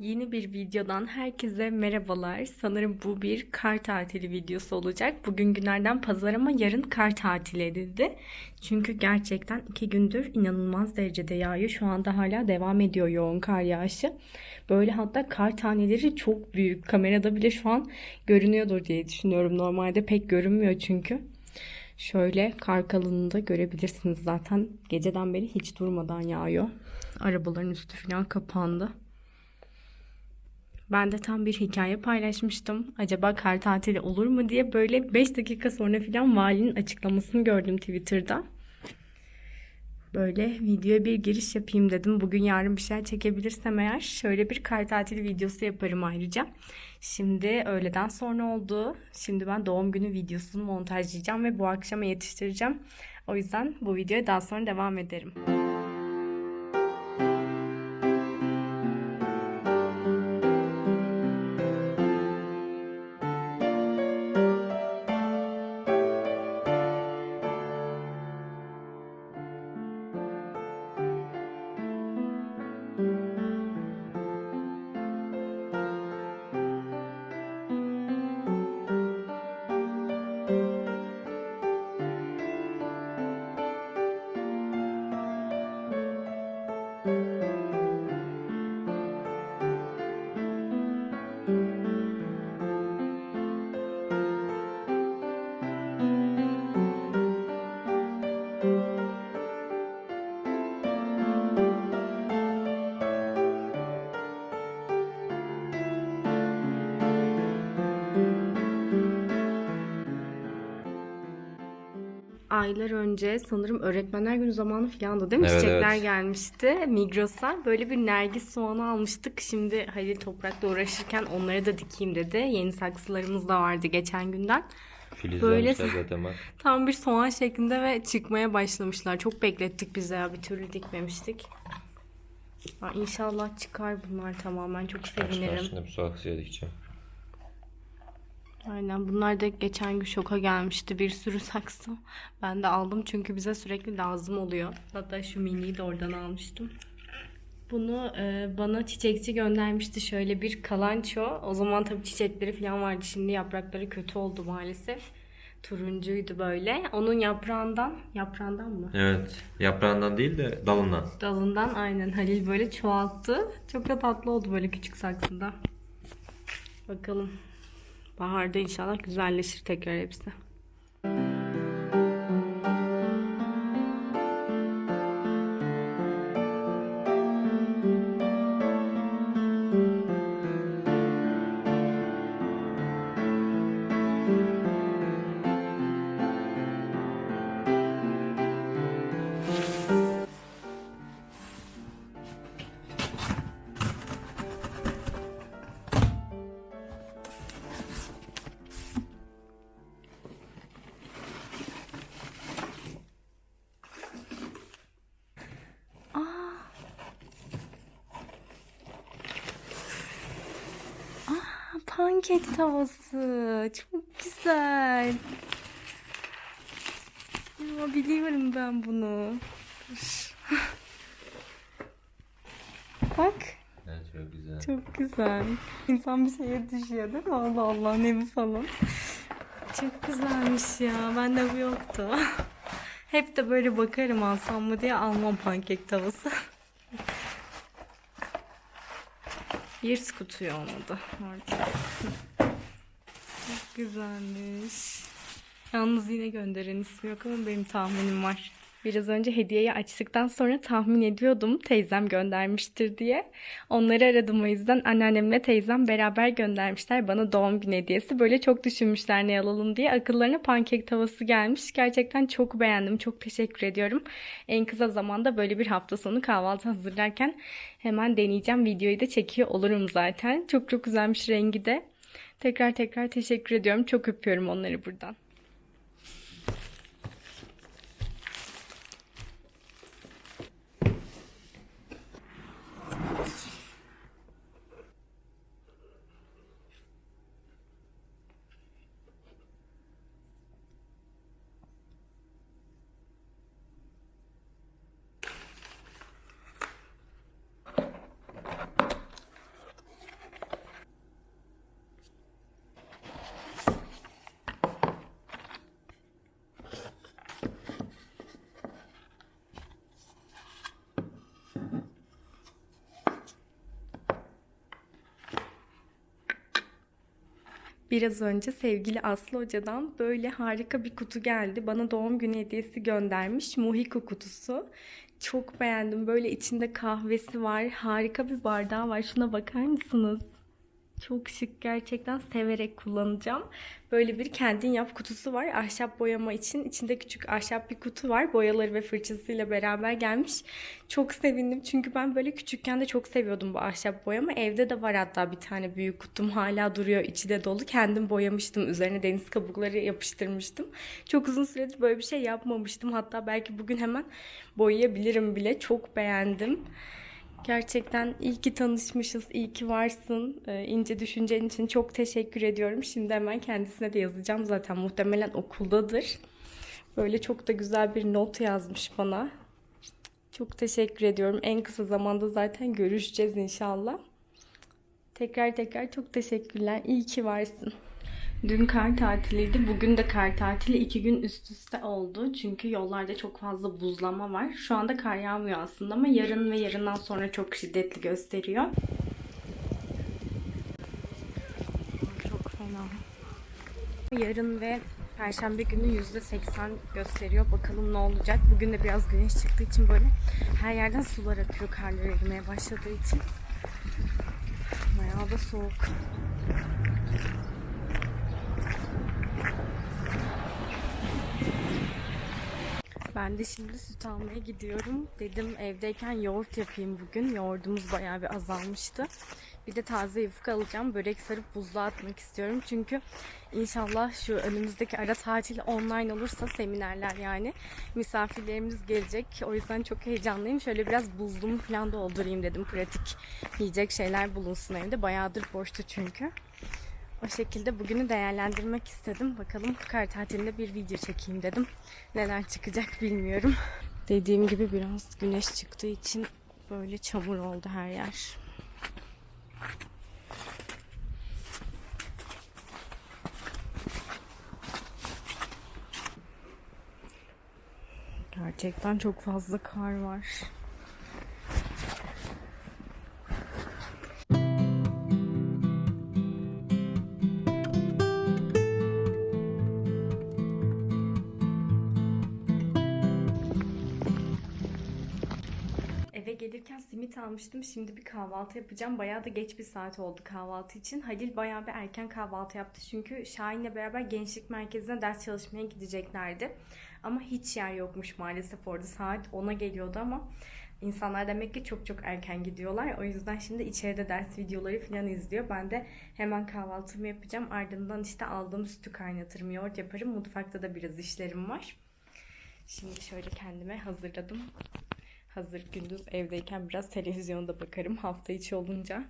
Yeni bir videodan herkese merhabalar. Sanırım bu bir kar tatili videosu olacak. Bugün günlerden pazar ama yarın kar tatili edildi. Çünkü gerçekten iki gündür inanılmaz derecede yağıyor. Şu anda hala devam ediyor yoğun kar yağışı. Böyle hatta kar taneleri çok büyük. Kamerada bile şu an görünüyordur diye düşünüyorum. Normalde pek görünmüyor çünkü. Şöyle kar kalınlığını da görebilirsiniz zaten. Geceden beri hiç durmadan yağıyor. Arabaların üstü falan kapandı. Ben de tam bir hikaye paylaşmıştım. Acaba kar tatili olur mu diye böyle 5 dakika sonra falan valinin açıklamasını gördüm Twitter'da. Böyle videoya bir giriş yapayım dedim. Bugün yarın bir şeyler çekebilirsem eğer şöyle bir kar tatili videosu yaparım ayrıca. Şimdi öğleden sonra oldu. Şimdi ben doğum günü videosunu montajlayacağım ve bu akşama yetiştireceğim. O yüzden bu videoya daha sonra devam ederim. Aylar önce sanırım öğretmenler günü zamanı filandı değil mi? Evet, Çiçekler evet. gelmişti Migros'a. Böyle bir nergis soğanı almıştık. Şimdi Halil toprakla uğraşırken onları da dikeyim dedi. Yeni saksılarımız da vardı geçen günden. Zaten bak. Tam bir soğan şeklinde ve çıkmaya başlamışlar. Çok beklettik biz ya bir türlü dikmemiştik. Ha, İnşallah çıkar bunlar tamamen. Çok sevinirim. şimdi bu saksıya dikeceğim. Aynen bunlar da geçen gün şoka gelmişti bir sürü saksı. Ben de aldım çünkü bize sürekli lazım oluyor. Hatta şu miniyi de oradan almıştım. Bunu e, bana çiçekçi göndermişti şöyle bir kalanço. O zaman tabii çiçekleri falan vardı. Şimdi yaprakları kötü oldu maalesef. Turuncuydu böyle. Onun yaprağından, yaprağından mı? Evet. Yaprağından değil de dalından. Dalından aynen Halil böyle çoğalttı. Çok da tatlı oldu böyle küçük saksıda. Bakalım. Baharda inşallah güzelleşir tekrar hepsi. Pankek tavası. Çok güzel. Ya biliyorum ben bunu. Bak. Evet çok güzel. Çok güzel. İnsan bir şeye düşüyor değil mi? Allah Allah ne bu falan. Çok güzelmiş ya. Bende bu yoktu. Hep de böyle bakarım alsam mı diye almam pankek tavası. Bir skutuyor olmadı. Orada. Çok güzelmiş. Yalnız yine gönderen ismi yok ama benim tahminim var. Biraz önce hediyeyi açtıktan sonra tahmin ediyordum teyzem göndermiştir diye. Onları aradım o yüzden anneannemle teyzem beraber göndermişler bana doğum günü hediyesi. Böyle çok düşünmüşler ne alalım diye. Akıllarına pankek tavası gelmiş. Gerçekten çok beğendim. Çok teşekkür ediyorum. En kısa zamanda böyle bir hafta sonu kahvaltı hazırlarken hemen deneyeceğim. Videoyu da çekiyor olurum zaten. Çok çok güzelmiş rengi de. Tekrar tekrar teşekkür ediyorum. Çok öpüyorum onları buradan. Biraz önce sevgili Aslı Hoca'dan böyle harika bir kutu geldi. Bana doğum günü hediyesi göndermiş. Mohiko kutusu. Çok beğendim. Böyle içinde kahvesi var. Harika bir bardağı var. Şuna bakar mısınız? Çok şık gerçekten severek kullanacağım. Böyle bir kendin yap kutusu var. Ahşap boyama için. İçinde küçük ahşap bir kutu var. Boyaları ve fırçasıyla beraber gelmiş. Çok sevindim çünkü ben böyle küçükken de çok seviyordum bu ahşap boyama. Evde de var hatta bir tane büyük kutum hala duruyor. içi de dolu. Kendim boyamıştım. Üzerine deniz kabukları yapıştırmıştım. Çok uzun süredir böyle bir şey yapmamıştım. Hatta belki bugün hemen boyayabilirim bile. Çok beğendim. Gerçekten iyi ki tanışmışız, iyi ki varsın. Ee, ince düşüncen için çok teşekkür ediyorum. Şimdi hemen kendisine de yazacağım zaten. Muhtemelen okuldadır. Böyle çok da güzel bir not yazmış bana. Çok teşekkür ediyorum. En kısa zamanda zaten görüşeceğiz inşallah. Tekrar tekrar çok teşekkürler. İyi ki varsın. Dün kar tatiliydi. Bugün de kar tatili. iki gün üst üste oldu. Çünkü yollarda çok fazla buzlama var. Şu anda kar yağmıyor aslında ama yarın ve yarından sonra çok şiddetli gösteriyor. Çok fena. Yarın ve Perşembe günü %80 gösteriyor. Bakalım ne olacak. Bugün de biraz güneş çıktığı için böyle her yerden sular akıyor karlar erimeye başladığı için. Bayağı da soğuk. Ben de şimdi süt almaya gidiyorum. Dedim evdeyken yoğurt yapayım bugün. Yoğurdumuz bayağı bir azalmıştı. Bir de taze yufka alacağım. Börek sarıp buzluğa atmak istiyorum. Çünkü inşallah şu önümüzdeki ara tatil online olursa seminerler yani misafirlerimiz gelecek. O yüzden çok heyecanlıyım. Şöyle biraz buzluğumu falan doldurayım dedim. Pratik yiyecek şeyler bulunsun evde. Bayağıdır boştu çünkü. O şekilde bugünü değerlendirmek istedim. Bakalım kar tatilinde bir video çekeyim dedim. Neler çıkacak bilmiyorum. Dediğim gibi biraz güneş çıktığı için böyle çamur oldu her yer. Gerçekten çok fazla kar var. Simit almıştım. Şimdi bir kahvaltı yapacağım. Bayağı da geç bir saat oldu kahvaltı için. Halil bayağı bir erken kahvaltı yaptı. Çünkü Şahin'le beraber gençlik merkezine ders çalışmaya gideceklerdi. Ama hiç yer yokmuş maalesef orada. Saat 10'a geliyordu ama insanlar demek ki çok çok erken gidiyorlar. O yüzden şimdi içeride ders videoları falan izliyor. Ben de hemen kahvaltımı yapacağım. Ardından işte aldığım sütü kaynatırım, yoğurt yaparım. Mutfakta da biraz işlerim var. Şimdi şöyle kendime hazırladım. Hazır gündüz evdeyken biraz televizyonda bakarım hafta içi olunca.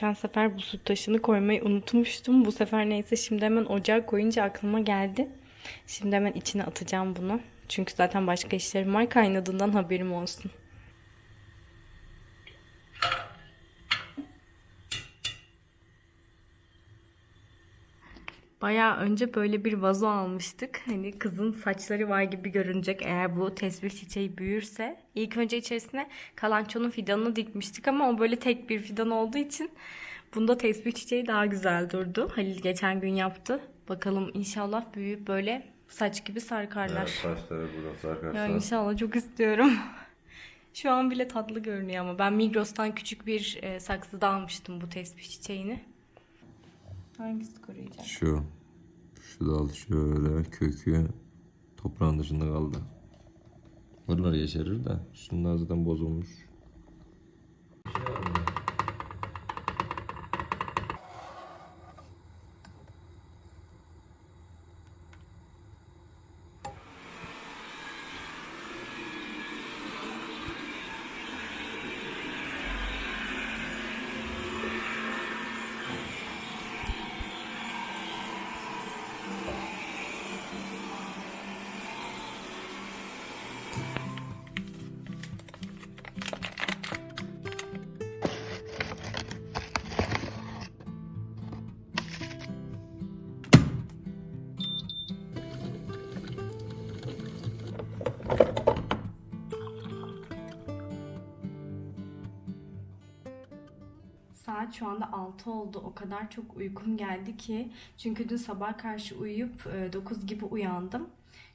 Geçen sefer bu süt taşını koymayı unutmuştum. Bu sefer neyse şimdi hemen ocağa koyunca aklıma geldi. Şimdi hemen içine atacağım bunu. Çünkü zaten başka işlerim var. Kaynadığından haberim olsun. Bayağı önce böyle bir vazo almıştık. Hani kızın saçları var gibi görünecek eğer bu tesbih çiçeği büyürse. İlk önce içerisine kalançonun fidanını dikmiştik ama o böyle tek bir fidan olduğu için bunda tesbih çiçeği daha güzel durdu. Halil geçen gün yaptı. Bakalım inşallah büyüyüp böyle saç gibi sarkarlar. saçları burada sarkarsa. Ya inşallah çok istiyorum. Şu an bile tatlı görünüyor ama ben Migros'tan küçük bir e, saksıda almıştım bu tesbih çiçeğini. Hangisi koruyacak? Şu. Şu dal şöyle kökü toprağın dışında kaldı. Buralar yeşerir de. Şunlar zaten bozulmuş. Saat şu anda 6 oldu. O kadar çok uykum geldi ki. Çünkü dün sabah karşı uyuyup e, 9 gibi uyandım.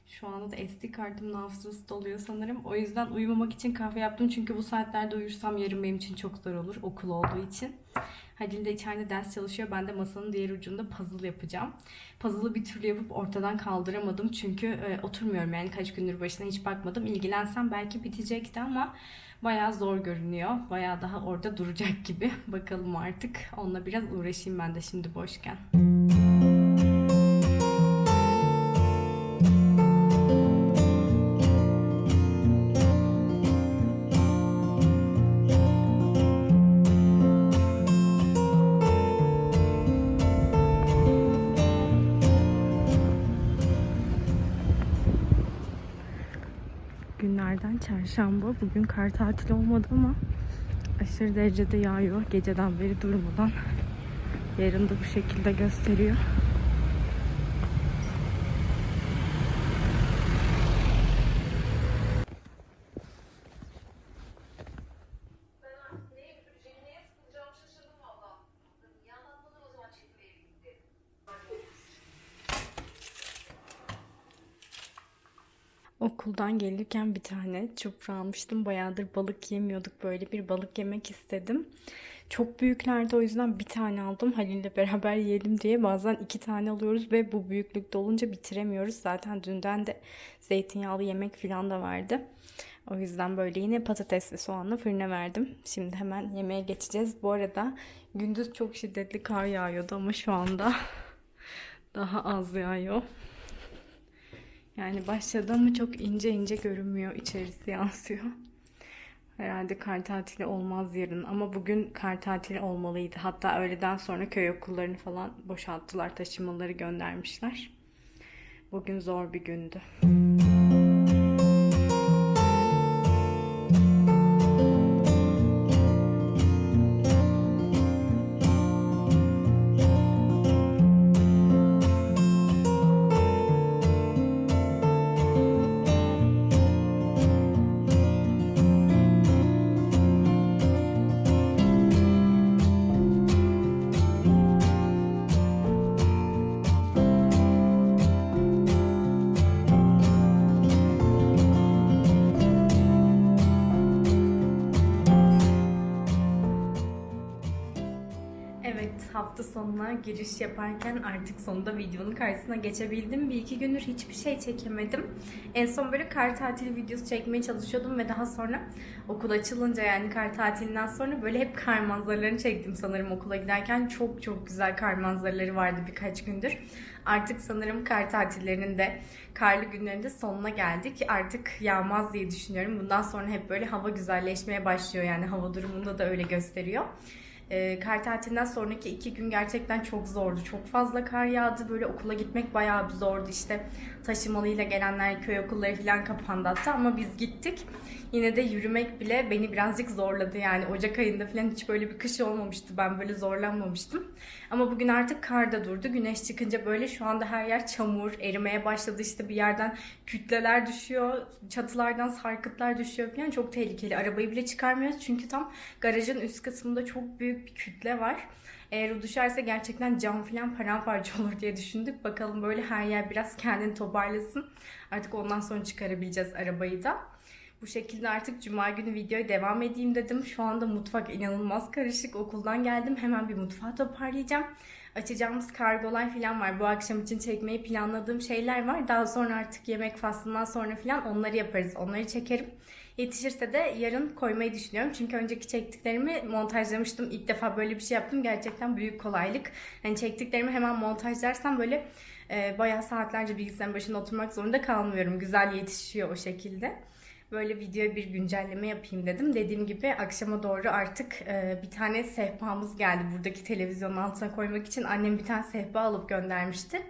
Şu anda da SD kartımın hafızası doluyor sanırım. O yüzden uyumamak için kahve yaptım. Çünkü bu saatlerde uyursam yarın benim için çok zor olur okul olduğu için. Halil de içeride ders çalışıyor. Ben de masanın diğer ucunda puzzle yapacağım. Puzzle'ı bir türlü yapıp ortadan kaldıramadım. Çünkü e, oturmuyorum yani kaç gündür başına hiç bakmadım. İlgilensem belki bitecekti ama bayağı zor görünüyor. Bayağı daha orada duracak gibi. Bakalım artık. Onunla biraz uğraşayım ben de şimdi boşken. Günlerden çarşamba. Bugün kar tatili olmadı ama aşırı derecede yağıyor. Geceden beri durmadan. Yarın da bu şekilde gösteriyor. Okuldan gelirken bir tane çupra almıştım. Bayağıdır balık yemiyorduk. Böyle bir balık yemek istedim. Çok büyüklerdi o yüzden bir tane aldım. Halil'le beraber yiyelim diye. Bazen iki tane alıyoruz ve bu büyüklükte olunca bitiremiyoruz. Zaten dünden de zeytinyağlı yemek falan da vardı. O yüzden böyle yine patatesli soğanla fırına verdim. Şimdi hemen yemeğe geçeceğiz. Bu arada gündüz çok şiddetli kar yağıyordu ama şu anda daha az yağıyor. Yani başladı ama çok ince ince görünmüyor. içerisi yansıyor. Herhalde kar tatili olmaz yarın ama bugün kar tatili olmalıydı. Hatta öğleden sonra köy okullarını falan boşalttılar. Taşımaları göndermişler. Bugün zor bir gündü. Sonuna giriş yaparken artık sonunda videonun karşısına geçebildim. Bir iki gündür hiçbir şey çekemedim. En son böyle kar tatili videosu çekmeye çalışıyordum ve daha sonra okul açılınca yani kar tatilinden sonra böyle hep kar manzaralarını çektim sanırım okula giderken. Çok çok güzel kar manzaraları vardı birkaç gündür. Artık sanırım kar tatillerinin de karlı günlerinde sonuna geldik. Artık yağmaz diye düşünüyorum. Bundan sonra hep böyle hava güzelleşmeye başlıyor yani hava durumunda da öyle gösteriyor. E, kar tatilinden sonraki iki gün gerçekten çok zordu. Çok fazla kar yağdı. Böyle okula gitmek bayağı bir zordu. İşte taşımalıyla gelenler köy okulları falan kapandı hatta ama biz gittik. Yine de yürümek bile beni birazcık zorladı. Yani Ocak ayında falan hiç böyle bir kış olmamıştı. Ben böyle zorlanmamıştım. Ama bugün artık kar da durdu. Güneş çıkınca böyle şu anda her yer çamur, erimeye başladı. İşte bir yerden kütleler düşüyor, çatılardan sarkıtlar düşüyor falan. Çok tehlikeli. Arabayı bile çıkarmıyoruz çünkü tam garajın üst kısmında çok büyük bir kütle var. Eğer o düşerse gerçekten cam falan paramparça olur diye düşündük. Bakalım böyle her yer biraz kendini toparlasın. Artık ondan sonra çıkarabileceğiz arabayı da. Bu şekilde artık cuma günü videoya devam edeyim dedim. Şu anda mutfak inanılmaz karışık. Okuldan geldim. Hemen bir mutfağı toparlayacağım. Açacağımız kargolar falan var. Bu akşam için çekmeyi planladığım şeyler var. Daha sonra artık yemek faslından sonra falan onları yaparız. Onları çekerim. Yetişirse de yarın koymayı düşünüyorum. Çünkü önceki çektiklerimi montajlamıştım. İlk defa böyle bir şey yaptım. Gerçekten büyük kolaylık. Hani çektiklerimi hemen montajlarsam böyle e, bayağı saatlerce bilgisayarın başında oturmak zorunda kalmıyorum. Güzel yetişiyor o şekilde. Böyle videoya bir güncelleme yapayım dedim. Dediğim gibi akşama doğru artık e, bir tane sehpamız geldi. Buradaki televizyonun altına koymak için annem bir tane sehpa alıp göndermişti.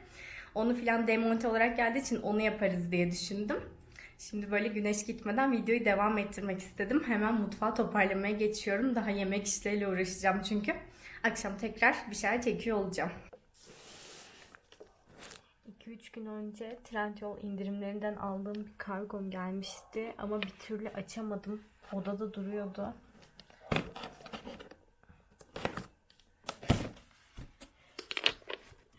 Onu filan demonte olarak geldiği için onu yaparız diye düşündüm. Şimdi böyle güneş gitmeden videoyu devam ettirmek istedim. Hemen mutfağı toparlamaya geçiyorum. Daha yemek işleriyle uğraşacağım çünkü. Akşam tekrar bir şeyler çekiyor olacağım. 2-3 gün önce Trendyol indirimlerinden aldığım bir kargom gelmişti ama bir türlü açamadım. Odada duruyordu.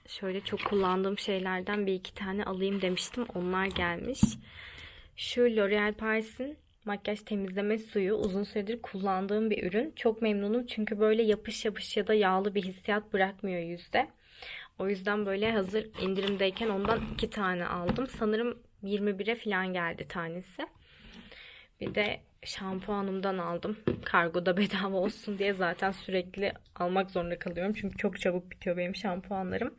Şöyle çok kullandığım şeylerden bir iki tane alayım demiştim. Onlar gelmiş. Şu L'Oreal Paris'in makyaj temizleme suyu uzun süredir kullandığım bir ürün. Çok memnunum çünkü böyle yapış yapış ya da yağlı bir hissiyat bırakmıyor yüzde. O yüzden böyle hazır indirimdeyken ondan iki tane aldım. Sanırım 21'e falan geldi tanesi. Bir de şampuanımdan aldım. Kargoda bedava olsun diye zaten sürekli almak zorunda kalıyorum. Çünkü çok çabuk bitiyor benim şampuanlarım.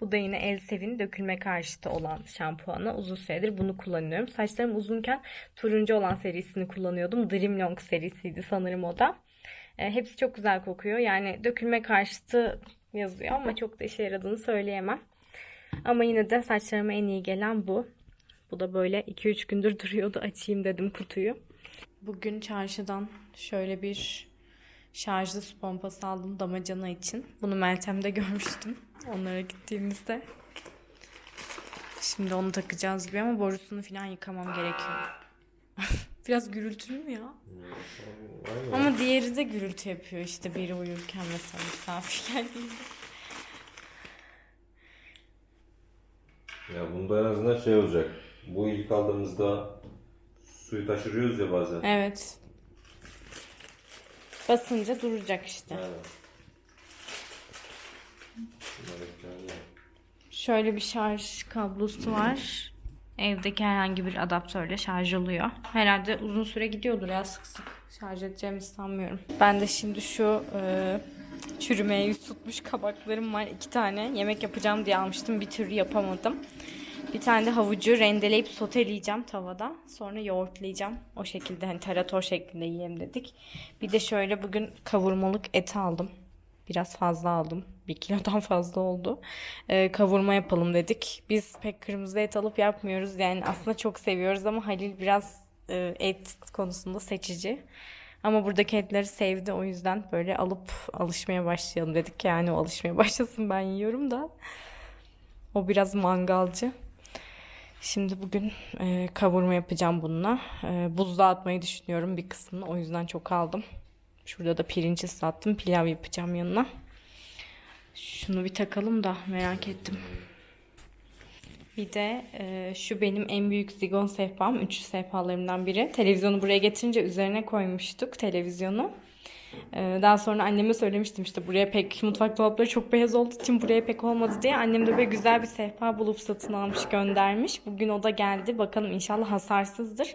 Bu da yine Elsevin dökülme karşıtı olan şampuanı. Uzun süredir bunu kullanıyorum. Saçlarım uzunken turuncu olan serisini kullanıyordum. Dream Long serisiydi sanırım o da. E, hepsi çok güzel kokuyor. Yani dökülme karşıtı yazıyor ama çok da işe yaradığını söyleyemem. Ama yine de saçlarıma en iyi gelen bu. Bu da böyle 2-3 gündür duruyordu. Açayım dedim kutuyu. Bugün çarşıdan şöyle bir şarjlı su pompası aldım damacana için. Bunu Meltem'de görmüştüm onlara gittiğimizde. Şimdi onu takacağız bir ama borusunu falan yıkamam gerekiyor. Biraz gürültülü mü ya? Ama diğeri de gürültü yapıyor işte biri uyurken mesela misafir geldiğinde. Ya bunda en azından şey olacak. Bu ilk aldığımızda suyu taşırıyoruz ya bazen. Evet. Basınca duracak işte. Ekranlı. Şöyle bir şarj kablosu var. Evdeki herhangi bir adaptörle şarj oluyor. Herhalde uzun süre gidiyordur ya sık sık şarj edeceğimi sanmıyorum. Ben de şimdi şu e, çürümeye yüz tutmuş kabaklarım var. iki tane yemek yapacağım diye almıştım. Bir türlü yapamadım. Bir tane de havucu rendeleyip soteleyeceğim tavada. Sonra yoğurtlayacağım. O şekilde hani tarator şeklinde yiyelim dedik. Bir de şöyle bugün kavurmalık et aldım. Biraz fazla aldım. Bir kilodan fazla oldu. Ee, kavurma yapalım dedik. Biz pek kırmızı et alıp yapmıyoruz. Yani aslında çok seviyoruz ama Halil biraz e, et konusunda seçici. Ama buradaki etleri sevdi. O yüzden böyle alıp alışmaya başlayalım dedik. Yani o alışmaya başlasın ben yiyorum da. O biraz mangalcı. Şimdi bugün e, kavurma yapacağım bununla. E, buzluğa atmayı düşünüyorum bir kısmını. O yüzden çok aldım. Şurada da pirinç ıslattım. Pilav yapacağım yanına. Şunu bir takalım da merak ettim. Bir de e, şu benim en büyük zigon sehpam. Üçlü sehpalarımdan biri. Televizyonu buraya getirince üzerine koymuştuk televizyonu. E, daha sonra anneme söylemiştim işte buraya pek mutfak dolapları çok beyaz olduğu için buraya pek olmadı diye. Annem de böyle güzel bir sehpa bulup satın almış göndermiş. Bugün o da geldi. Bakalım inşallah hasarsızdır.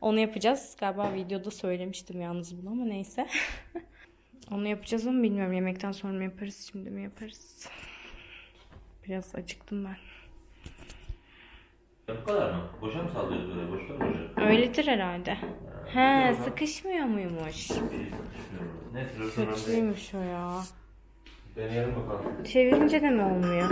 Onu yapacağız. Galiba videoda söylemiştim yalnız bunu ama neyse. Onu yapacağız ama bilmiyorum yemekten sonra mı yaparız şimdi mi yaparız. Biraz acıktım ben. Bu kadar mı? Boşa mı sallıyoruz böyle? Boşta mı boşa? Öyledir herhalde. He sıkışmıyor muymuş? Neyse. Kötüymüş o ya. Deneyelim bakalım. Çevirince de mi olmuyor?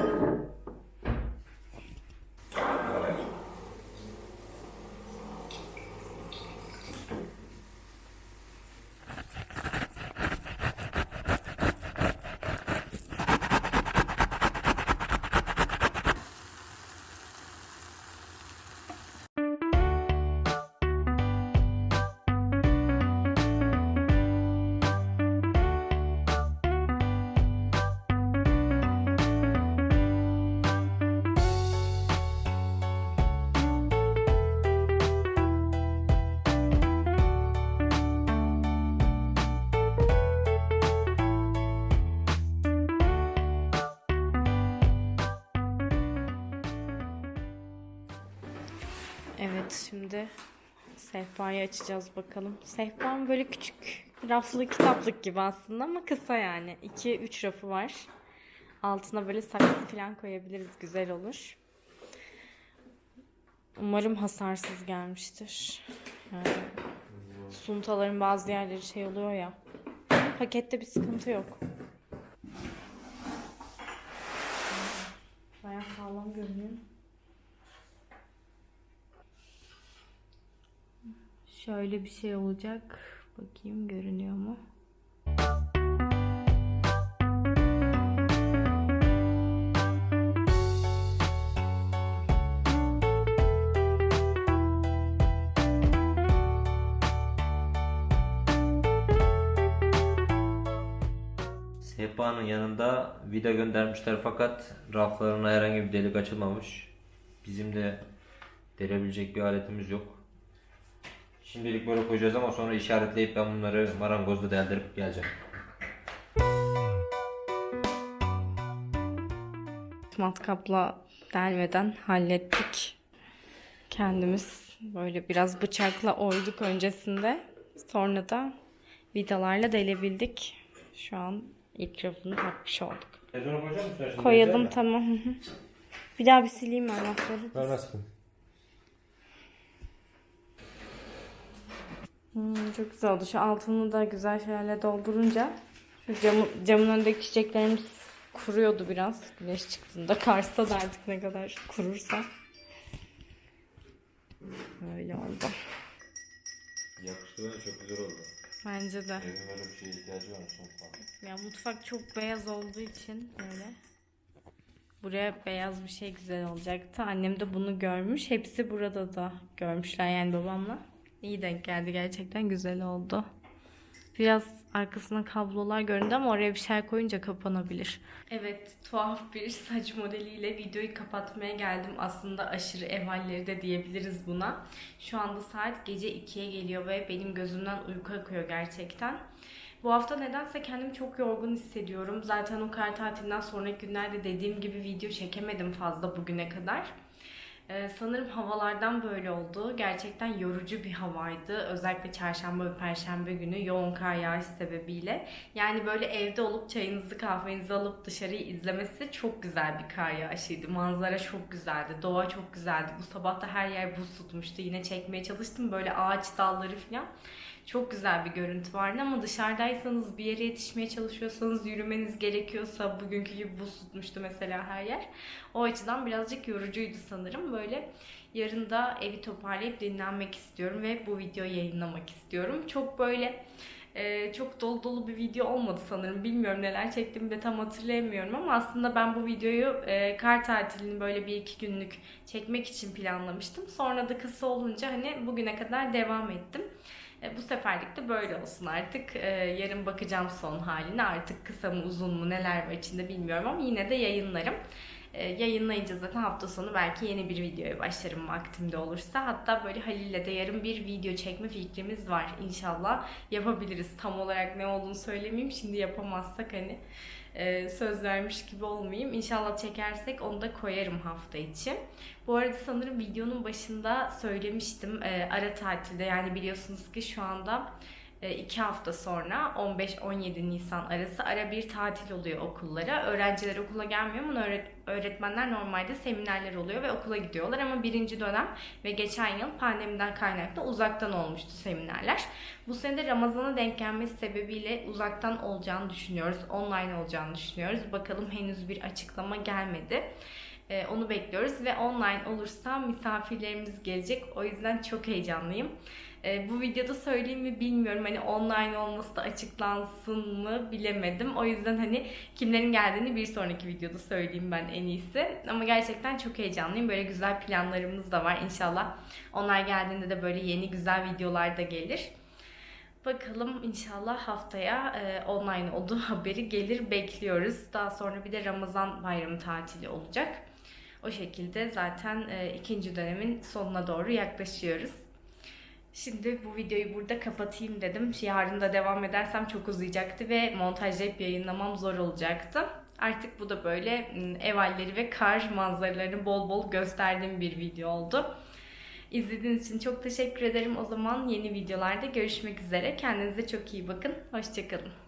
Evet şimdi sehpayı açacağız bakalım. Sehpam böyle küçük raflı kitaplık gibi aslında ama kısa yani. 2-3 rafı var. Altına böyle saksı falan koyabiliriz. Güzel olur. Umarım hasarsız gelmiştir. Yani suntaların bazı yerleri şey oluyor ya. Pakette bir sıkıntı yok. Bayağı sağlam görünüyor. Şöyle bir şey olacak. Bakayım görünüyor mu? Sehpanın yanında vida göndermişler fakat raflarına herhangi bir delik açılmamış. Bizim de delebilecek bir aletimiz yok. Şimdilik böyle koyacağız ama sonra işaretleyip ben bunları marangozda deldirip geleceğim. matkapla delmeden hallettik. Kendimiz böyle biraz bıçakla oyduk öncesinde. Sonra da vidalarla delebildik. Şu an ilk rafını takmış olduk. Koyalım tamam. bir daha bir sileyim ben rafları. Vermezsin. Hmm, çok güzel oldu. Şu altını da güzel şeylerle doldurunca şu camı, camın önündeki çiçeklerimiz kuruyordu biraz. Güneş çıktığında karsa da artık ne kadar kurursa. Öyle oldu. Yakıştı çok güzel oldu. Bence de. Evin böyle bir şeye ihtiyacı varmış mutfağın. Ya mutfak çok beyaz olduğu için böyle. Buraya beyaz bir şey güzel olacaktı. Annem de bunu görmüş. Hepsi burada da görmüşler yani babamla. İyi denk geldi gerçekten güzel oldu. Biraz arkasına kablolar göründü ama oraya bir şey koyunca kapanabilir. Evet tuhaf bir saç modeliyle videoyu kapatmaya geldim. Aslında aşırı ev halleri de diyebiliriz buna. Şu anda saat gece 2'ye geliyor ve benim gözümden uyku akıyor gerçekten. Bu hafta nedense kendimi çok yorgun hissediyorum. Zaten o kar tatilinden sonraki günlerde dediğim gibi video çekemedim fazla bugüne kadar. Ee, sanırım havalardan böyle oldu. Gerçekten yorucu bir havaydı. Özellikle çarşamba ve perşembe günü yoğun kar yağış sebebiyle. Yani böyle evde olup çayınızı kahvenizi alıp dışarıyı izlemesi çok güzel bir kar yağışıydı. Manzara çok güzeldi. Doğa çok güzeldi. Bu sabah da her yer buz tutmuştu. Yine çekmeye çalıştım. Böyle ağaç dalları falan. Çok güzel bir görüntü vardı ama dışarıdaysanız bir yere yetişmeye çalışıyorsanız yürümeniz gerekiyorsa bugünkü gibi buz tutmuştu mesela her yer. O açıdan birazcık yorucuydu sanırım. Böyle yarın da evi toparlayıp dinlenmek istiyorum ve bu videoyu yayınlamak istiyorum. Çok böyle e, çok dolu dolu bir video olmadı sanırım. Bilmiyorum neler çektiğimi de tam hatırlayamıyorum ama aslında ben bu videoyu e, kar tatilini böyle bir iki günlük çekmek için planlamıştım. Sonra da kısa olunca hani bugüne kadar devam ettim. E, Bu seferlik de böyle olsun artık. E, Yarın bakacağım son haline. Artık kısa mı uzun mu neler var içinde bilmiyorum ama yine de yayınlarım. E, Yayınlayınca zaten hafta sonu belki yeni bir videoya başlarım vaktimde olursa. Hatta böyle Halil'le de yarın bir video çekme fikrimiz var. İnşallah yapabiliriz. Tam olarak ne olduğunu söylemeyeyim. Şimdi yapamazsak hani e, söz vermiş gibi olmayayım. İnşallah çekersek onu da koyarım hafta içi. Bu arada sanırım videonun başında söylemiştim. E, ara tatilde yani biliyorsunuz ki şu anda e, iki hafta sonra 15-17 Nisan arası ara bir tatil oluyor okullara. Öğrenciler okula gelmiyor ama öğret- öğretmenler normalde seminerler oluyor ve okula gidiyorlar ama birinci dönem ve geçen yıl pandemiden kaynaklı uzaktan olmuştu seminerler. Bu sene de Ramazan'a denk gelmesi sebebiyle uzaktan olacağını düşünüyoruz. Online olacağını düşünüyoruz. Bakalım henüz bir açıklama gelmedi. Ee, onu bekliyoruz ve online olursa misafirlerimiz gelecek. O yüzden çok heyecanlıyım. Ee, bu videoda söyleyeyim mi bilmiyorum. Hani online olması da açıklansın mı bilemedim. O yüzden hani kimlerin geldiğini bir sonraki videoda söyleyeyim ben en iyisi. Ama gerçekten çok heyecanlıyım. Böyle güzel planlarımız da var. İnşallah onlar geldiğinde de böyle yeni güzel videolar da gelir. Bakalım inşallah haftaya e, online olduğu haberi gelir bekliyoruz. Daha sonra bir de Ramazan bayramı tatili olacak. O şekilde zaten e, ikinci dönemin sonuna doğru yaklaşıyoruz. Şimdi bu videoyu burada kapatayım dedim. Yarın da devam edersem çok uzayacaktı ve montajlayıp yayınlamam zor olacaktı. Artık bu da böyle m, ev halleri ve kar manzaralarını bol bol gösterdiğim bir video oldu. İzlediğiniz için çok teşekkür ederim. O zaman yeni videolarda görüşmek üzere. Kendinize çok iyi bakın. Hoşçakalın.